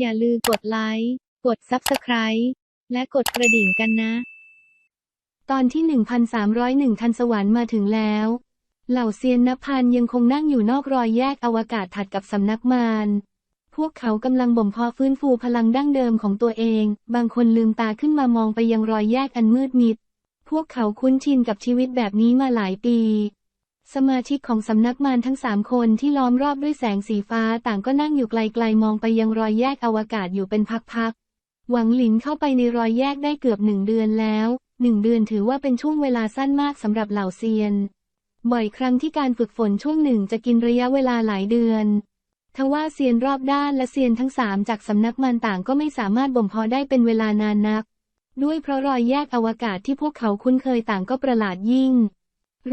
อย่าลืมกดไลค์ กด Subscribe และกดกระดิ่งกันนะ ตอนที่ 1301 ทันสวรรค์มาถึงแล้ว เหล่าเซียนนพันยังคงนั่งอยู่นอกรอยแยกอวกาศถัดกับสำนักมารพวกเขากำลังบ่มเพาะฟื้นฟูพลังดั้งเดิมของตัวเอง บางคนลืมตาขึ้นมามองไปยังรอยแยกอันมืดมิด พวกเขาคุ้นชินกับชีวิตแบบนี้มาหลายปี สมาชิกของสำนักมารทั้งสามคนที่ล้อมรอบด้วยแสงสีฟ้าต่างก็นั่งอยู่ไกลๆมองไปยังรอยแยกอวกาศอยู่เป็นพักๆ หวังหลินเข้าไปในรอยแยกได้เกือบหนึ่งเดือนแล้วหนึ่งเดือนถือว่าเป็นช่วงเวลาสั้นมากสำหรับเหล่าเซียน บ่อยครั้งที่การฝึกฝนช่วงหนึ่งจะกินระยะเวลาหลายเดือน ทว่าเซียนรอบด้านและเซียนทั้งสามจากสำนักมันต่างก็ไม่สามารถบ่มเพาะได้เป็นเวลานานนัก ด้วยเพราะรอยแยกอวกาศที่พวกเขาคุ้นเคยต่างก็ประหลาดยิ่ง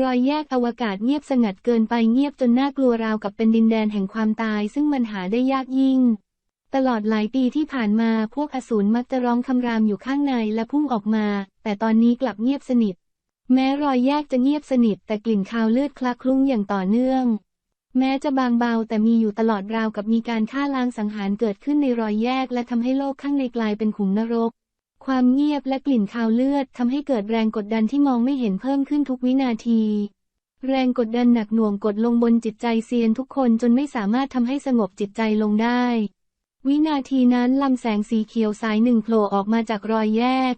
รอยแยกอวกาศเงียบสงัดเกินไปเงียบจนน่ากลัวราวกับเป็นดินแดนแห่งความตายซึ่งมันหาได้ยากยิ่ง ตลอดหลายปีที่ผ่านมาพวกอสูรมักจะร้องคำรามอยู่ข้างในและพุ่งออกมา แต่ตอนนี้กลับเงียบสนิท แม้รอยแยกจะเงียบสนิทแต่กลิ่นคาวเลือดคลักคลุ้งอย่างต่อเนื่อง แม้จะบางเบาแต่มีอยู่ตลอดราวกับมีการฆ่าล้างสังหารเกิดขึ้นในรอยแยกและทำให้โลกข้างในกลายเป็นขุมนรก ความเงียบและกลิ่นคาวเลือดทำให้เกิดแรงกดดันที่มองไม่เห็นเพิ่มขึ้นทุกวินาที แรงกดดันหนักหน่วงกดลงบนจิตใจเซียนทุกคนจนไม่สามารถทำให้สงบจิตใจลงได้ วินาทีนั้นลำแสงสีเขียวสายหนึ่งโผล่ออกมาจากรอยแยก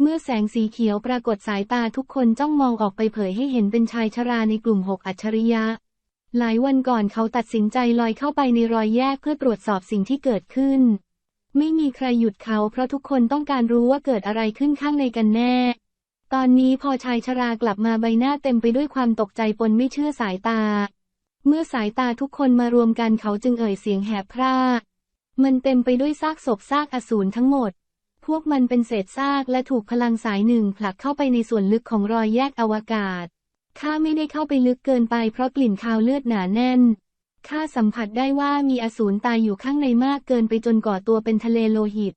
เมื่อแสงสีเขียวปรากฏสายตาทุกคนจ้องมองออกไปเผยให้เห็นเป็นชายชราในกลุ่มหกอัจฉริยะ หลายวันก่อนเขาตัดสินใจลอยเข้าไปในรอยแยกเพื่อตรวจสอบสิ่งที่เกิดขึ้น ไม่มีใครหยุดเขาเพราะทุกคนต้องการรู้ว่าเกิดอะไรขึ้นข้างในกันแน่ ตอนนี้พอชายชรากลับมาใบหน้าเต็มไปด้วยความตกใจปนไม่เชื่อสายตา เมื่อสายตาทุกคนมารวมกันเขาจึงเอ่ยเสียงแหบพร่า มันเต็มไปด้วยซากศพซากอสูรทั้งหมด พวกมันเป็นเศษซากและถูกพลังสายหนึ่งผลักเข้าไปในส่วนลึกของรอยแยกอวกาศข้าไม่ได้เข้าไปลึกเกินไปเพราะกลิ่นคาวเลือดหนาแน่น ข้าสัมผัสได้ว่ามีอสูรตายอยู่ข้างในมากเกินไปจนก่อตัวเป็นทะเลโลหิต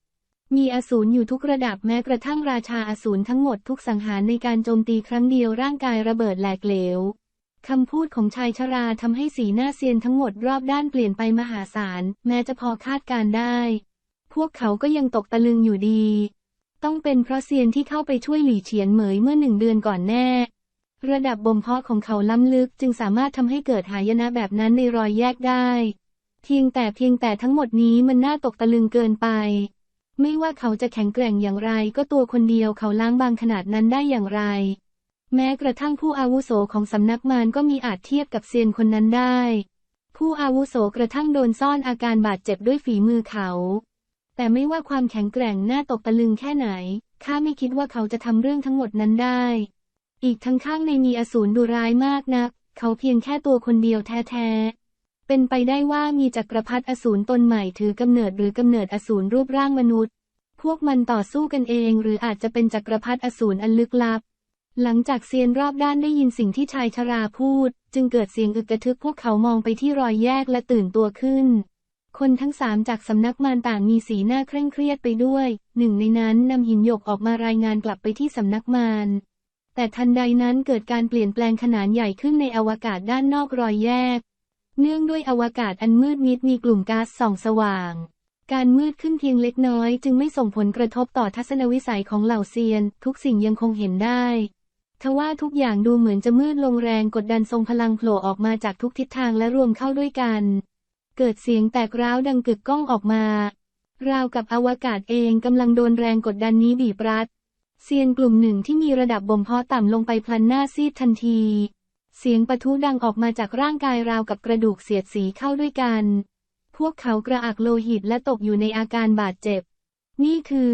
มีอสูรอยู่ทุกระดับแม้กระทั่งราชาอสูรทั้งหมดทุกสังหารในการโจมตีครั้งเดียวร่างกายระเบิดแหลกเหลวคำพูดของชายชราทำให้สีหน้าเซียนทั้งหมดรอบด้านเปลี่ยนไปมหาศาล แม้จะพอคาดการได้ พวกเขาก็ยังตกตะลึงอยู่ดี ต้องเป็นเพราะเซียนที่เข้าไปช่วยหลี่เฉียนเหมยเมื่อหนึ่งเดือนก่อนแน่ ระดับบ่มเพาะของเขาล้ำลึกจึงสามารถทำให้เกิดหายนะแบบนั้นในรอยแยกได้ เพียงแต่เพียงแต่ทั้งหมดนี้มันน่าตกตะลึงเกินไป ไม่ว่าเขาจะแข็งแกร่งอย่างไรก็ตัวคนเดียวเขาล้างบางขนาดนั้นได้อย่างไร แม้กระทั่งผู้อาวุโสของสำนักมารก็มีอาจเทียบกับเซียนคนนั้นได้ ผู้อาวุโสกระทั่งโดนซ่อนอาการบาดเจ็บด้วยฝีมือเขา แต่ไม่ว่าความแข็งแกร่งน่าตกตะลึงแค่ไหนข้าไม่คิดว่าเขาจะทำเรื่องทั้งหมดนั้นได้ อีกทั้งข้างในมีอสูรดุร้ายมากนัก เขาเพียงแค่ตัวคนเดียวแท้ๆ เป็นไปได้ว่ามีจักรพรรดิอสูรตนใหม่ถือกำเนิดหรือกำเนิดอสูรรูปร่างมนุษย์ พวกมันต่อสู้กันเอง หรืออาจจะเป็นจักรพรรดิอสูรอันลึกลับ หลังจากเซียนรอบด้านได้ยินสิ่งที่ชายชราพูด จึงเกิดเสียงอึกกระทึกพวกเขามองไปที่รอยแยกและตื่นตัวขึ้นคนทั้งสามจากสำนักมารต่างมีสีหน้าเคร่งเครียดไปด้วย หนึ่งในนั้นนำหินหยกออกมารายงานกลับไปที่สำนักมาร แต่ทันใดนั้นเกิดการเปลี่ยนแปลงขนาดใหญ่ขึ้นในอวกาศด้านนอกรอยแยก เนื่องด้วยอวกาศอันมืดมิดมีกลุ่มก๊าซส่องสว่าง การมืดขึ้นเพียงเล็กน้อย จึงไม่ส่งผลกระทบต่อทัศนวิสัยของเหล่าเซียน ทุกสิ่งยังคงเห็นได้ทว่าทุกอย่างดูเหมือนจะมืดลงแรงกดดันทรงพลังโผล่ออกมาจากทุกทิศทางและรวมเข้าด้วยกัน เกิดเสียงแตกร้าวดังกึกก้องออกมา ราวกับอวกาศเองกำลังโดนแรงกดดันนี้บีบรัด เซียนกลุ่มหนึ่งที่มีระดับบ่มเพาะต่ำลงไปพลันหน้าซีดทันที เสียงปะทุดังออกมาจากร่างกายราวกับกระดูกเสียดสีเข้าด้วยกัน พวกเขากระอักโลหิตและตกอยู่ในอาการบาดเจ็บ นี่คือ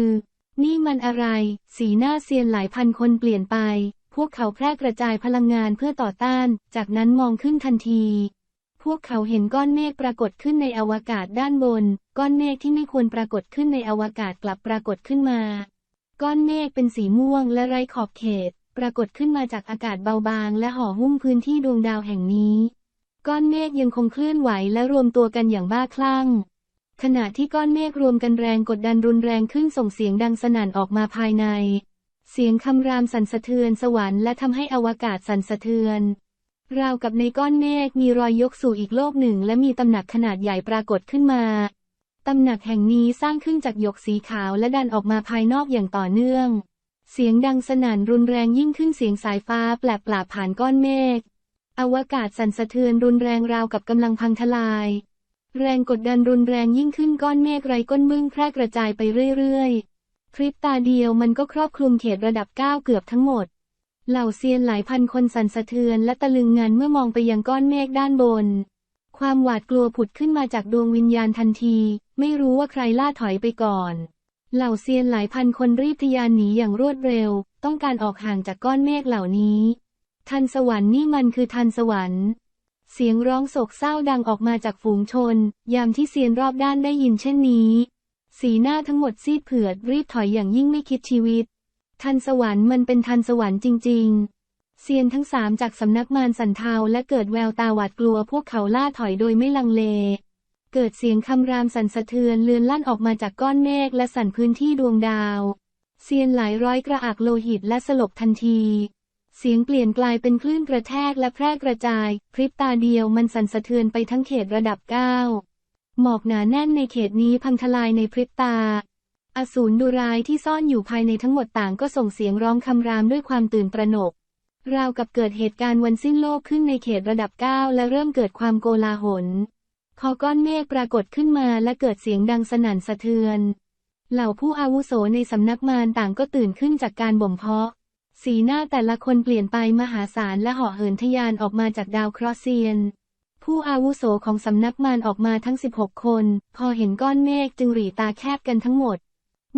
นี่มันอะไร สีหน้าเซียนหลายพันคนเปลี่ยนไป พวกเขาแพร่กระจายพลังงานเพื่อต่อต้าน จากนั้นมองขึ้นทันที พวกเขาเห็นก้อนเมฆปรากฏขึ้นในอวกาศด้านบน ก้อนเมฆที่ไม่ควรปรากฏขึ้นในอวกาศกลับปรากฏขึ้นมา ก้อนเมฆเป็นสีม่วงและไร้ขอบเขต ปรากฏขึ้นมาจากอากาศเบาบางและห่อหุ้มพื้นที่ดวงดาวแห่งนี้ ก้อนเมฆยังคงเคลื่อนไหวและรวมตัวกันอย่างบ้าคลั่ง ขณะที่ก้อนเมฆรวมกันแรงกดดันรุนแรงขึ้นส่งเสียงดังสนั่นออกมาภายใน เสียงคำรามสั่นสะเทือนสวรรค์และทำให้อวกาศสั่นสะเทือนราวกับในก้อนเมฆมีรอยยกสู่อีกโลกหนึ่งและมีตำหนักขนาดใหญ่ปรากฏขึ้นมา ตำหนักแห่งนี้สร้างขึ้นจากหยกสีขาวและดันออกมาภายนอกอย่างต่อเนื่อง เสียงดังสนั่นรุนแรงยิ่งขึ้นเสียงสายฟ้าแปลบปลาผ่านก้อนเมฆ อวกาศสั่นสะเทือนรุนแรงราวกับกำลังพังทลาย แรงกดดันรุนแรงยิ่งขึ้นก้อนเมฆไรก้นมึงแพร่กระจายไปเรื่อยๆพริบตาเดียวมันก็ครอบคลุมเขตระดับเก้าเกือบทั้งหมด เหล่าเซียนหลายพันคนสั่นสะเทือนและตะลึงงันเมื่อมองไปยังก้อนเมฆด้านบน ความหวาดกลัวผุดขึ้นมาจากดวงวิญญาณทันที ไม่รู้ว่าใครล่าถอยไปก่อน เหล่าเซียนหลายพันคนรีบทยานหนีอย่างรวดเร็ว ต้องการออกห่างจากก้อนเมฆเหล่านี้ ทันสวรรค์นี่มันคือทันสวรรค์เสียงร้องโศกเศร้าดังออกมาจากฝูงชน ยามที่เซียนรอบด้านได้ยินเช่นนี้ สีหน้าทั้งหมดซีดเผือดรีบถอยอย่างยิ่งไม่คิดชีวิต ทันสวรรค์มันเป็นทันสวรรค์จริง ๆ เซียนทั้งสามจากสำนักมารสันเทาและเกิดแววตาหวาดกลัวพวกเขาล่าถอยโดยไม่ลังเล เกิดเสียงคำรามสั่นสะเทือนเลือนลั่นออกมาจากก้อนเมฆและสั่นพื้นที่ดวงดาว เซียนหลายร้อยกระอักโลหิตและสลบทันที เสียงเปลี่ยนกลายเป็นคลื่นกระแทกและแพร่กระจาย พริบตาเดียวมันสั่นสะเทือนไปทั้งเขตระดับเก้าหมอกหนาแน่นในเขตนี้พังทลายในพริบตา อสูรดุร้ายที่ซ่อนอยู่ภายในทั้งหมดต่างก็ส่งเสียงร้องคำรามด้วยความตื่นตระหนก ราวกับเกิดเหตุการณ์วันสิ้นโลกขึ้นในเขตระดับเก้าและเริ่มเกิดความโกลาหล พอก้อนเมฆปรากฏขึ้นมาและเกิดเสียงดังสนั่นสะเทือน เหล่าผู้อาวุโสในสำนักมารต่างก็ตื่นขึ้นจากการบ่มเพาะ สีหน้าแต่ละคนเปลี่ยนไปมหาศาลและเหาะเหินทะยานออกมาจากดาวเคราะห์เซียน ผู้อาวุโสของสำนักมารออกมาทั้ง 16 คน พอเห็นก้อนเมฆจึงหรีตาแคบกันทั้งหมด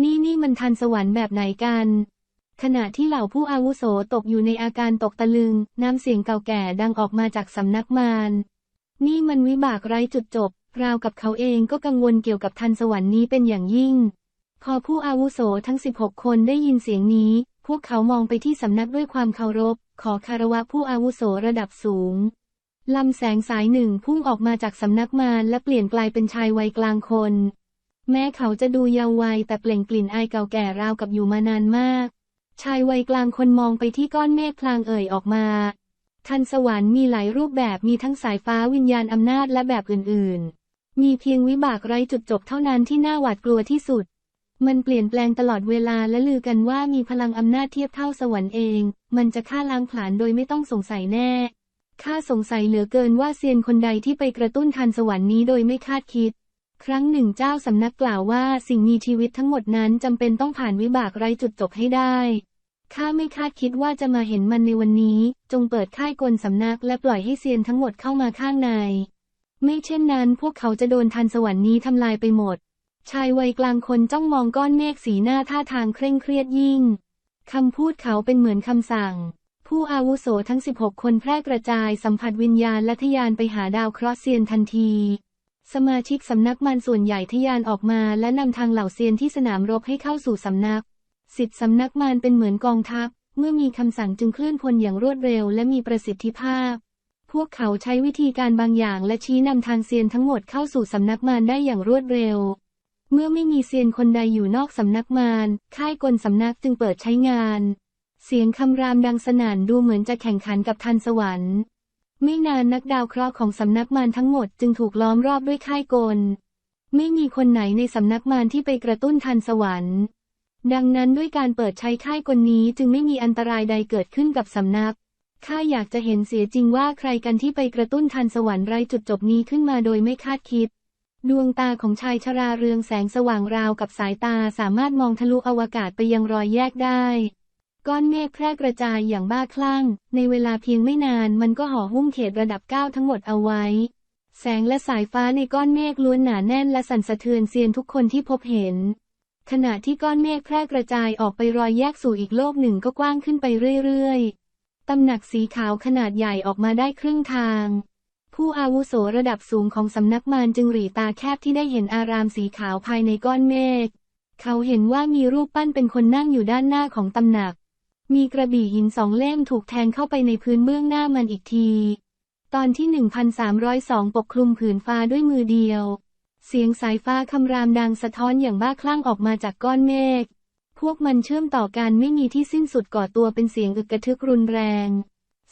นี่นี่มันทันสวรรค์แบบไหนกันขณะที่เหล่าผู้อาวุโสตกอยู่ในอาการตกตะลึง น้ำเสียงเก่าแก่ดังออกมาจากสำนักมาร นี่มันวิบากไร้จุดจบ ราวกับเขาเองก็กังวลเกี่ยวกับทันสวรรค์นี้เป็นอย่างยิ่ง พอผู้อาวุโสทั้ง 16 คนได้ยินเสียงนี้ พวกเขามองไปที่สำนักด้วยความเคารพ ขอคารวะผู้อาวุโสระดับสูงลำแสงสายหนึ่งพุ่งออกมาจากสำนักมารและเปลี่ยนกลายเป็นชายวัยกลางคน แม้เขาจะดูเยาว์วัยแต่เปล่งกลิ่นอายเก่าแก่ราวกับอยู่มานานมาก ชายวัยกลางคนมองไปที่ก้อนเมฆพลางเอ่ยออกมา ทันสวรรค์มีหลายรูปแบบมีทั้งสายฟ้าวิญญาณอำนาจและแบบอื่นๆ มีเพียงวิบากไร้จุดจบเท่านั้นที่น่าหวาดกลัวที่สุด มันเปลี่ยนแปลงตลอดเวลาและลือกันว่ามีพลังอำนาจเทียบเท่าสวรรค์เอง มันจะฆ่าล้างผลาญโดยไม่ต้องสงสัยแน่ข้าสงสัยเหลือเกินว่าเซียนคนใดที่ไปกระตุ้นทันสวรรค์นี้โดยไม่คาดคิด ครั้งหนึ่งเจ้าสำนักกล่าวว่าสิ่งมีชีวิตทั้งหมดนั้นจำเป็นต้องผ่านวิบากไร้จุดจบให้ได้ ข้าไม่คาดคิดว่าจะมาเห็นมันในวันนี้ จงเปิดค่ายกลสำนักและปล่อยให้เซียนทั้งหมดเข้ามาข้างใน ไม่เช่นนั้นพวกเขาจะโดนทันสวรรค์นี้ทำลายไปหมด ชายวัยกลางคนจ้องมองก้อนเมฆสีหน้าท่าทางเคร่งเครียดยิ่ง คำพูดเขาเป็นเหมือนคำสั่ง ผู้อาวุโสทั้ง 16 คนแพร่กระจายสัมผัสวิญญาณและทยานไปหาดาวเคราะห์เซียนทันทีสมาชิกสำนักมันส่วนใหญ่ทยานออกมาและนำทางเหล่าเซียนที่สนามรบให้เข้าสู่สำนัก สิทธิสำนักมารเป็นเหมือนกองทัพ เมื่อมีคำสั่งจึงเคลื่อนพลอย่างรวดเร็วและมีประสิทธิภาพ พวกเขาใช้วิธีการบางอย่างและชี้นำทางเซียนทั้งหมดเข้าสู่สำนักมารได้อย่างรวดเร็ว เมื่อไม่มีเซียนคนใดอยู่นอกสำนักมาร ค่ายกลสำนักจึงเปิดใช้งาน เสียงคำรามดังสนั่นดูเหมือนจะแข่งขันกับทันสวรรค์ ไม่นานนักดาวเคราะห์ของสำนักมารทั้งหมดจึงถูกล้อมรอบด้วยค่ายกล ไม่มีคนไหนในสำนักมารที่ไปกระตุ้นทันสวรรค์ ดังนั้นด้วยการเปิดใช้ค่ายกลนี้จึงไม่มีอันตรายใดเกิดขึ้นกับสำนัก ข้าอยากจะเห็นเสียจริงว่าใครกันที่ไปกระตุ้นทันสวรรค์ไรจุดจบนี้ขึ้นมาโดยไม่คาดคิด ดวงตาของชายชราเรืองแสงสว่างราวกับสายตาสามารถมองทะลุอวกาศไปยังรอยแยกได้ ก้อนเมฆแพร่กระจายอย่างบ้าคลั่ง ในเวลาเพียงไม่นานมันก็ห่อหุ้มเขตระดับเก้าทั้งหมดเอาไว้ แสงและสายฟ้าในก้อนเมฆล้วนหนาแน่นและสั่นสะเทือนเซียนทุกคนที่พบเห็น ขณะที่ก้อนเมฆแพร่กระจายออกไปรอยแยกสู่อีกโลกหนึ่งก็กว้างขึ้นไปเรื่อยๆ ตำหนักสีขาวขนาดใหญ่ออกมาได้ครึ่งทาง ผู้อาวุโสระดับสูงของสำนักมารจึงหรีตาแคบที่ได้เห็นอารามสีขาวภายในก้อนเมฆ เขาเห็นว่ามีรูปปั้นเป็นคนนั่งอยู่ด้านหน้าของตำหนัก มีกระบี่หินสองเล่มถูกแทงเข้าไปในพื้นเบื้องหน้ามันอีกที ตอนที่ 1302 ปกคลุมผืนฟ้าด้วยมือเดียว เสียงสายฟ้าคำรามดังสะท้อนอย่างบ้าคลั่งออกมาจากก้อนเมฆ พวกมันเชื่อมต่อกันไม่มีที่สิ้นสุดก่อตัวเป็นเสียงอึกกระทึกรุนแรง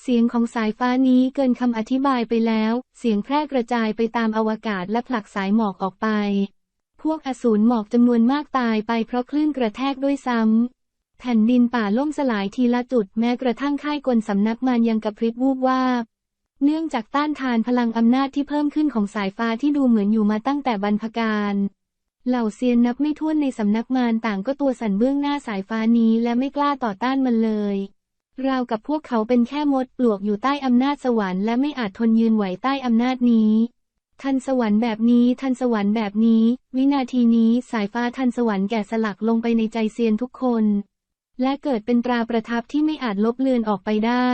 เสียงของสายฟ้านี้เกินคำอธิบายไปแล้ว เสียงแพร่กระจายไปตามอวกาศและผลักสายหมอกออกไป พวกอสูรหมอกจำนวนมากตายไปเพราะคลื่นกระแทกด้วยซ้ำ แผ่นดินป่าล่มสลายทีละจุดแม้กระทั่งค่ายกลสำนักมารยังกระพริบวูบวาบ เนื่องจากต้านทานพลังอำนาจที่เพิ่มขึ้นของสายฟ้าที่ดูเหมือนอยู่มาตั้งแต่บรรพการเหล่าเซียนนับไม่ถ้วนในสำนักมารต่างก็ตัวสั่นเบื้องหน้าสายฟ้านี้และไม่กล้าต่อต้านมันเลย ราวกับพวกเขาเป็นแค่มดปลวกอยู่ใต้อำนาจสวรรค์และไม่อาจทนยืนไหวใต้อำนาจนี้ ทันสวรรค์แบบนี้ทันสวรรค์แบบนี้ วินาทีนี้สายฟ้าทันสวรรค์แก่สลักลงไปในใจเซียนทุกคน และเกิดเป็นตราประทับที่ไม่อาจลบเลือนออกไปได้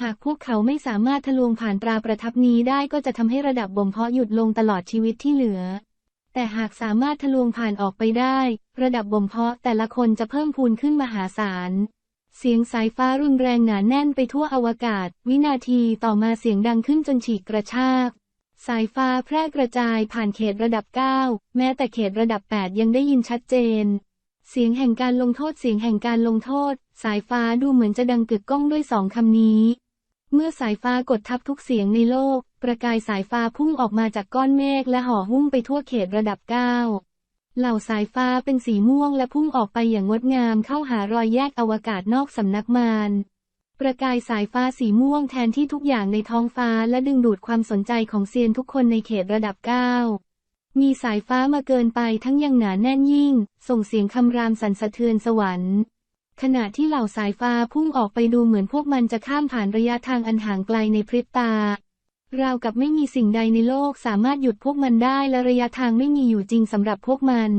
หากพวกเขาไม่สามารถทะลวงผ่านตราประทับนี้ได้ก็จะทำให้ระดับบ่มเพาะหยุดลงตลอดชีวิตที่เหลือ แต่หากสามารถทะลวงผ่านออกไปได้ ระดับบ่มเพาะแต่ละคนจะเพิ่มพูนขึ้นมหาศาล เสียงสายฟ้ารุนแรงหนาแน่นไปทั่วอวกาศ วินาทีต่อมาเสียงดังขึ้นจนฉีกกระชาก สายฟ้าแพร่กระจายผ่านเขตระดับ 9 แม้แต่เขตระดับ 8 ยังได้ยินชัดเจน เสียงแห่งการลงโทษเสียงแห่งการลงโทษ สายฟ้าดูเหมือนจะดังกึกก้องด้วยสองคำนี้ เมื่อสายฟ้ากดทับทุกเสียงในโลก ประกายสายฟ้าพุ่งออกมาจากก้อนเมฆและห่อหุ้มไปทั่วเขตระดับ9เหล่าสายฟ้าเป็นสีม่วงและพุ่งออกไปอย่างงดงามเข้าหารอยแยกอวกาศนอกสำนักมารประกายสายฟ้าสีม่วงแทนที่ทุกอย่างในท้องฟ้าและดึงดูดความสนใจของเซียนทุกคนในเขตระดับ9 มีสายฟ้ามาเกินไปทั้งยังหนาแน่นยิ่ง ส่งเสียงคำรามสั่นสะเทือนสวรรค์ ขณะที่เหล่าสายฟ้าพุ่งออกไปดูเหมือนพวกมันจะข้ามผ่านระยะทางอันห่างไกลในพริบตาราวกับไม่มีสิ่งใดในโลกสามารถหยุดพวกมันได้และระยะทางไม่มีอยู่จริงสำหรับพวกมัน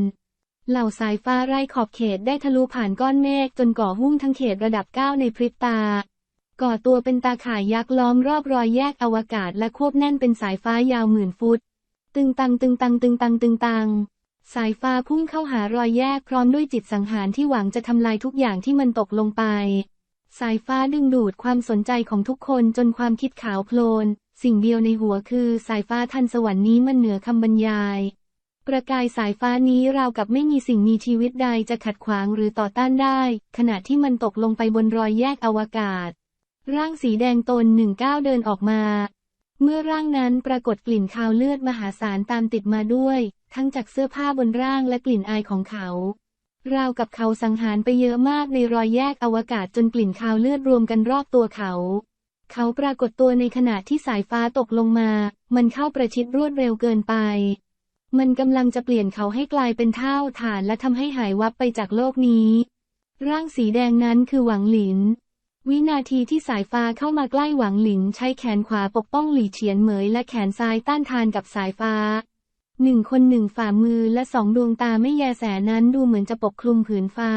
เหล่าสายฟ้าไร่ขอบเขตได้ทะลุผ่านก้อนเมฆจนก่อหุ้มทั้งเขตระดับ 9 ในพริบตา ก่อตัวเป็นตาข่ายยักษ์ล้อมรอบรอยแยกอวกาศและควบแน่นเป็นสายฟ้ายาวหมื่นฟุต ตึงตังตึงตังตึงตังตึงตังสายฟ้าพุ่งเข้าหารอยแยกพร้อมด้วยจิตสังหารที่หวังจะทำลายทุกอย่างที่มันตกลงไป สายฟ้าดึงดูดความสนใจของทุกคนจนความคิดขาวโพลน สิ่งเดียวในหัวคือสายฟ้าทันสวรรค์นี้มันเหนือคำบรรยาย ประกายสายฟ้านี้ราวกับไม่มีสิ่งมีชีวิตใดจะขัดขวางหรือต่อต้านได้ ขณะที่มันตกลงไปบนรอยแยกอวกาศ ร่างสีแดงตนหนึ่งก้าวเดินออกมา เมื่อร่างนั้นปรากฏกลิ่นคาวเลือดมหาศาลตามติดมาด้วย ทั้งจากเสื้อผ้าบนร่างและกลิ่นอายของเขา ราวกับเขาสังหารไปเยอะมากในรอยแยกอวกาศจนกลิ่นคาวเลือดรวมกันรอบตัวเขา เขาปรากฏตัวในขณะที่สายฟ้าตกลงมา มันเข้าประชิดรวดเร็วเกินไป มันกำลังจะเปลี่ยนเขาให้กลายเป็นเท่าฐานและทำให้หายวับไปจากโลกนี้ ร่างสีแดงนั้นคือหวังหลิน วินาทีที่สายฟ้าเข้ามาใกล้หวังหลินใช้แขนขวาปกป้องหลี่เฉียนเหมยและแขนซ้ายต้านทานกับสายฟ้า หนึ่งคนหนึ่งฝ่ามือและสองดวงตาไม่แยแสนั้นดูเหมือนจะปกคลุมผืนฟ้า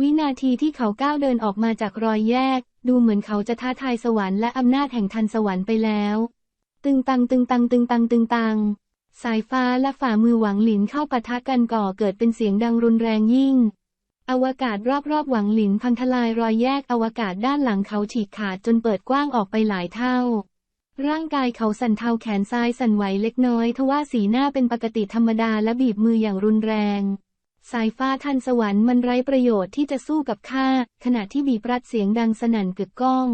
วินาทีที่เขาก้าวเดินออกมาจากรอยแยก ดูเหมือนเขาจะท้าทายสวรรค์และอำนาจแห่งทันสวรรค์ไปแล้ว ตึงตังตึงตังตึงตังตึงตังสายฟ้าและฝ่ามือหวังหลินเข้าปะทะกันก่อเกิดเป็นเสียงดังรุนแรงยิ่ง อวกาศรอบๆหวังหลินพังทลายรอยแยกอวกาศด้านหลังเขาฉีกขาดจนเปิดกว้างออกไปหลายเท่า ร่างกายเขาสั่นเทาแขนซ้ายสั่นไหวเล็กน้อยทว่าสีหน้าเป็นปกติธรรมดาและบีบมืออย่างรุนแรง สายฟ้าทันสวรรค์มันไร้ประโยชน์ที่จะสู้กับข้าขณะที่บีบรัดเสียงดังสนั่นกึกก้อง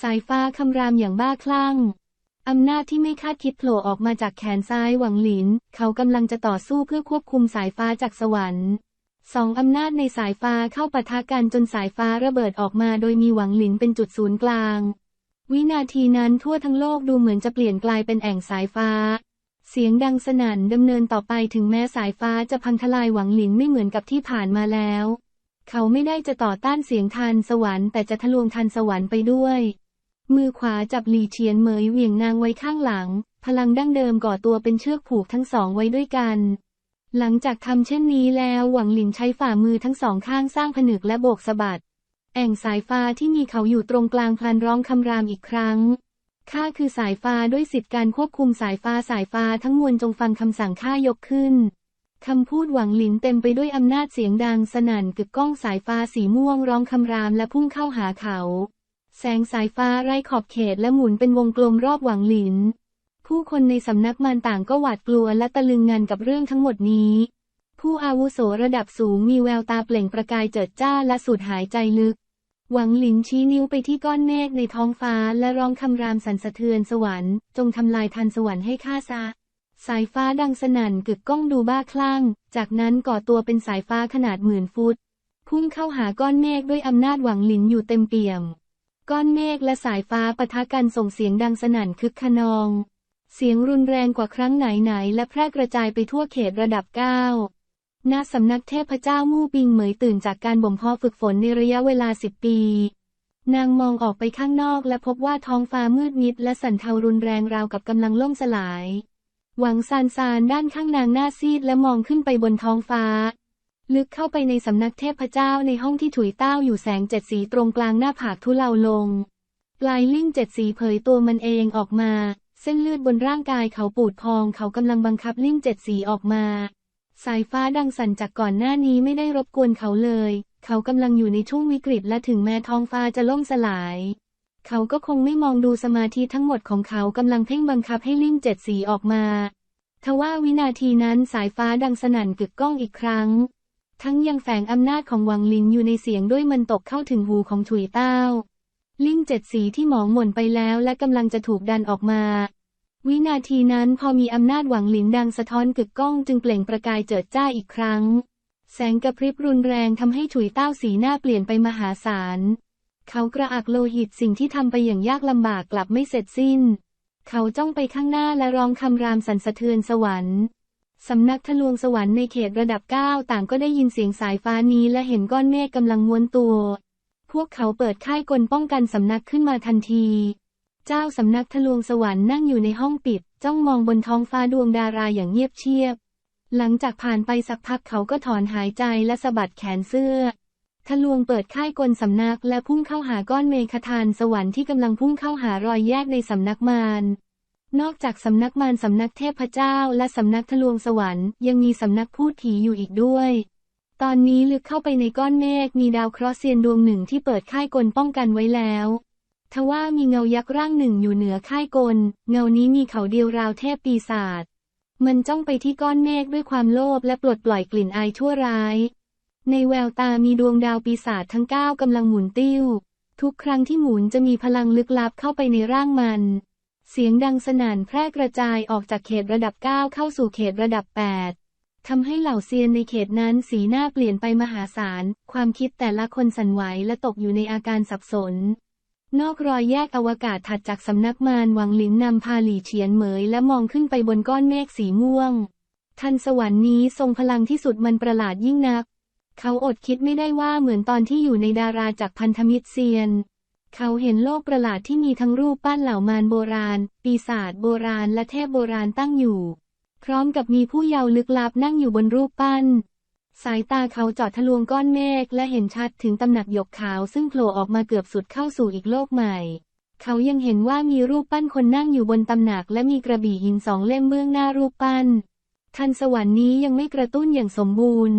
สายฟ้าคำรามอย่างบ้าคลั่งอำนาจที่ไม่คาดคิดโผล่ออกมาจากแขนซ้ายหวังหลิน เขากำลังจะต่อสู้เพื่อควบคุมสายฟ้าจากสวรรค์ สองอำนาจในสายฟ้าเข้าปะทะกันจนสายฟ้าระเบิดออกมาโดยมีหวังหลินเป็นจุดศูนย์กลาง วินาทีนั้นทั่วทั้งโลกดูเหมือนจะเปลี่ยนกลายเป็นแอ่งสายฟ้า เสียงดังสนั่นดำเนินต่อไปถึงแม้สายฟ้าจะพังทลายหวังหลินไม่เหมือนกับที่ผ่านมาแล้ว เขาไม่ได้จะต่อต้านเสียงทันสวรรค์แต่จะทะลวงทันสวรรค์ไปด้วย มือขวาจับหลีเฉียนเหมยเหวี่ยงนางไว้ข้างหลัง พลังดั้งเดิมก่อตัวเป็นเชือกผูกทั้งสองไว้ด้วยกัน หลังจากทำเช่นนี้แล้วหวังหลินใช้ฝ่ามือทั้งสองข้างสร้างผนึกและโบกสะบัด แอ่งสายฟ้าที่มีเขาอยู่ตรงกลางพลันร้องคำรามอีกครั้ง ข้าคือสายฟ้าด้วยสิทธิการควบคุมสายฟ้าสายฟ้าทั้งมวลจงฟังคำสั่งข้ายกขึ้น คำพูดหวังหลินเต็มไปด้วยอำนาจเสียงดังสนั่นกึกก้องสายฟ้าสีม่วงร้องคำรามและพุ่งเข้าหาเขา แสงสายฟ้าไร้ขอบเขตและหมุนเป็นวงกลมรอบหวังหลิน ผู้คนในสำนักมารต่างก็หวาดกลัวและตะลึงงันกับเรื่องทั้งหมดนี้ ผู้อาวุโสระดับสูงมีแววตาเปล่งประกายเจิดจ้าและสูดหายใจลึก หวังหลินชี้นิ้วไปที่ก้อนเมฆในท้องฟ้าและร้องคำรามสันสะเทือนสวรรค์ จงทำลายทันสวรรค์ให้ข้าซะสายฟ้าดังสนั่นกึกก้องดูบ้าคลั่ง จากนั้นก่อตัวเป็นสายฟ้าขนาดหมื่นฟุต พุ่งเข้าหาก้อนเมฆด้วยอำนาจหวังหลินอยู่เต็มเปี่ยม ก้อนเมฆและสายฟ้าปะทะกันส่งเสียงดังสนั่นคึกขนอง เสียงรุนแรงกว่าครั้งไหนๆและแพร่กระจายไปทั่วเขตระดับเก้าณสำนักเทพเจ้ามู่ปิงเหมยตื่นจากการบ่มเพาะฝึกฝนในระยะเวลาสิบปี นางมองออกไปข้างนอกและพบว่าท้องฟ้ามืดมิดและสั่นเทารุนแรงราวกับกำลังล่มสลาย หวังซานซานด้านข้างนางหน้าซีดและมองขึ้นไปบนท้องฟ้า ลึกเข้าไปในสำนักเทพเจ้าในห้องที่ถุยเต้าอยู่แสงเจ็ดสีตรงกลางหน้าผากทุเลาลง ปลายลิ่งเจ็ดสีเผยตัวมันเองออกมา เส้นเลือดบนร่างกายเขาปูดพองเขากำลังบังคับลิ่งเจ็ดสีออกมา สายฟ้าดังสั่นจากก่อนหน้านี้ไม่ได้รบกวนเขาเลย เขากำลังอยู่ในช่วงวิกฤตและถึงแม้ท้องฟ้าจะล่มสลาย เขาก็คงไม่มองดูสมาธิทั้งหมดของเขากำลังเพ่งบังคับให้ลิ่งเจ็ดสีออกมาทว่าวินาทีนั้นสายฟ้าดังสนั่นกึกก้องอีกครั้ง ทั้งยังแฝงอำนาจของวังลินอยู่ในเสียงด้วยมันตกเข้าถึงหูของถุยเต้า ลิ่งเจ็ดสีที่หมองหม่นไปแล้วและกำลังจะถูกดันออกมา วินาทีนั้นพอมีอำนาจหวังหลินดังสะท้อนกึกก้องจึงเปล่งประกายเจิดจ้าอีกครั้ง แสงกระพริบรุนแรงทำให้ถุยเต้าสีหน้าเปลี่ยนไปมหาศาล เขากระอักโลหิตสิ่งที่ทำไปอย่างยากลำบากกลับไม่เสร็จสิ้น เขาจ้องไปข้างหน้าและร้องคำรามสันสะเทือนสวรรค์สำนักทะลวงสวรรค์ในเขตระดับเก้าต่างก็ได้ยินเสียงสายฟ้านี้และเห็นก้อนเมฆกำลังม้วนตัว พวกเขาเปิดค่ายกลป้องกันสำนักขึ้นมาทันที เจ้าสำนักทะลวงสวรรค์นั่งอยู่ในห้องปิด จ้องมองบนท้องฟ้าดวงดาราอย่างเงียบเชียบ หลังจากผ่านไปสักพักเขาก็ถอนหายใจและสะบัดแขนเสื้อ ทะลวงเปิดค่ายกลสำนักและพุ่งเข้าหาก้อนเมฆทานสวรรค์ที่กำลังพุ่งเข้าหารอยแยกในสำนักมารนอกจากสำนักมารสำนักเทพเจ้าและสำนักทะลวงสวรรค์ยังมีสำนักพูดผีอยู่อีกด้วย ตอนนี้ลึกเข้าไปในก้อนเมฆมีดาวเคราะห์เซียนดวงหนึ่งที่เปิดค่ายกลป้องกันไว้แล้วทว่ามีเงายักษ์ร่างหนึ่งอยู่เหนือค่ายกล เงานี้มีเขาเดียวราวเทพปีศาจ มันจ้องไปที่ก้อนเมฆด้วยความโลภและปลดปล่อยกลิ่นอายชั่วร้าย ในแววตามีดวงดาวปีศาจทั้งเก้ากำลังหมุนติ้ว ทุกครั้งที่หมุนจะมีพลังลึกลับเข้าไปในร่างมัน เสียงดังสนั่นแพร่กระจายออกจากเขตระดับ 9 เข้าสู่เขตระดับ 8 ทำให้เหล่าเซียนในเขตนั้นสีหน้าเปลี่ยนไปมหาศาล ความคิดแต่ละคนสั่นไหวและตกอยู่ในอาการสับสน นอกรอยแยกอวกาศถัดจากสำนักมารวังหลินนำพาหลี่เฉียนเหมยและมองขึ้นไปบนก้อนเมฆสีม่วง ทันสวรรค์นี้ทรงพลังที่สุดมันประหลาดยิ่งนัก เขาอดคิดไม่ได้ว่าเหมือนตอนที่อยู่ในดาราจากพันธมิตรเซียน เขาเห็นโลกประหลาดที่มีทั้งรูปปั้นเหล่ามารโบราณ ปีศาจโบราณและเทพโบราณตั้งอยู่ พร้อมกับมีผู้เยาว์ลึกลับนั่งอยู่บนรูปปั้น สายตาเขาจอดทะลวงก้อนเมฆและเห็นชัดถึงตำหนักหยกขาวซึ่งโผล่ออกมาเกือบสุดเข้าสู่อีกโลกใหม่ เขายังเห็นว่ามีรูปปั้นคนนั่งอยู่บนตำหนักและมีกระบี่หินสองเล่มเบื้องหน้ารูปปั้น ทันสวรรค์นี้ยังไม่กระตุ้นอย่างสมบูรณ์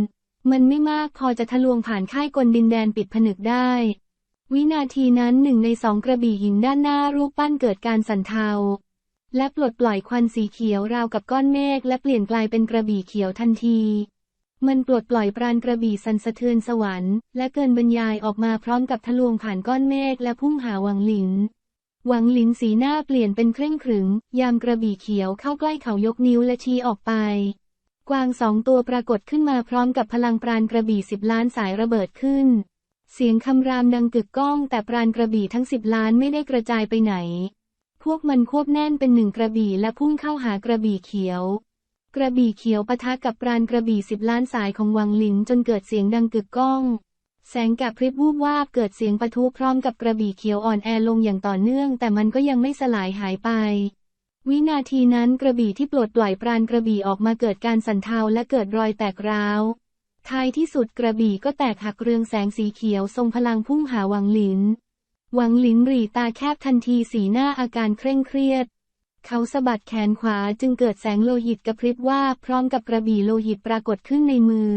มันไม่มากพอจะทะลวงผ่านค่ายกลดินแดนปิดผนึกได้ วินาทีนั้นหนึ่งในสองกระบี่หินด้านหน้ารูปปั้นเกิดการสั่นเทา และปลดปล่อยควันสีเขียวราวกับก้อนเมฆและเปลี่ยนกลายเป็นกระบี่เขียวทันที มันปลดปล่อยปราณกระบี่สันสะเทือนสวรรค์และเกินบรรยายออกมาพร้อมกับทะลวงผ่านก้อนเมฆและพุ่งหาหวังหลินหวังหลินสีหน้าเปลี่ยนเป็นเคร่งขรึม ยามกระบี่เขียวเข้าใกล้เขายกนิ้วและชี้ออกไป กวางสองตัวปรากฏขึ้นมาพร้อมกับพลังปราณกระบี่สิบล้านสายระเบิดขึ้น เสียงคำรามดังกึกก้องแต่ปราณกระบี่ทั้งสิบล้านไม่ได้กระจายไปไหน พวกมันควบแน่นเป็นหนึ่งกระบี่และพุ่งเข้าหากระบี่เขียว กระบี่เขียวปะทะกับปราณกระบี่สิบล้านสายของวังหลินจนเกิดเสียงดังกึกก้อง แสงกับพริบวูบวาบเกิดเสียงปะทุพร้อมกับกระบี่เขียวอ่อนแอลงอย่างต่อเนื่อง แต่มันก็ยังไม่สลายหายไป วินาทีนั้นกระบี่ที่ปลดปล่อยปราณกระบี่ออกมาเกิดการสั่นเทาและเกิดรอยแตกร้าวท้ายที่สุดกระบี่ก็แตกหักเรืองแสงสีเขียวทรงพลังพุ่งหาวังหลิน หวังหลินหรี่ตาแคบทันทีสีหน้าอาการเคร่งเครียด เขาสะบัดแขนขวาจึงเกิดแสงโลหิตกระพริบว่าพร้อมกับกระบี่โลหิตปรากฏขึ้นในมือ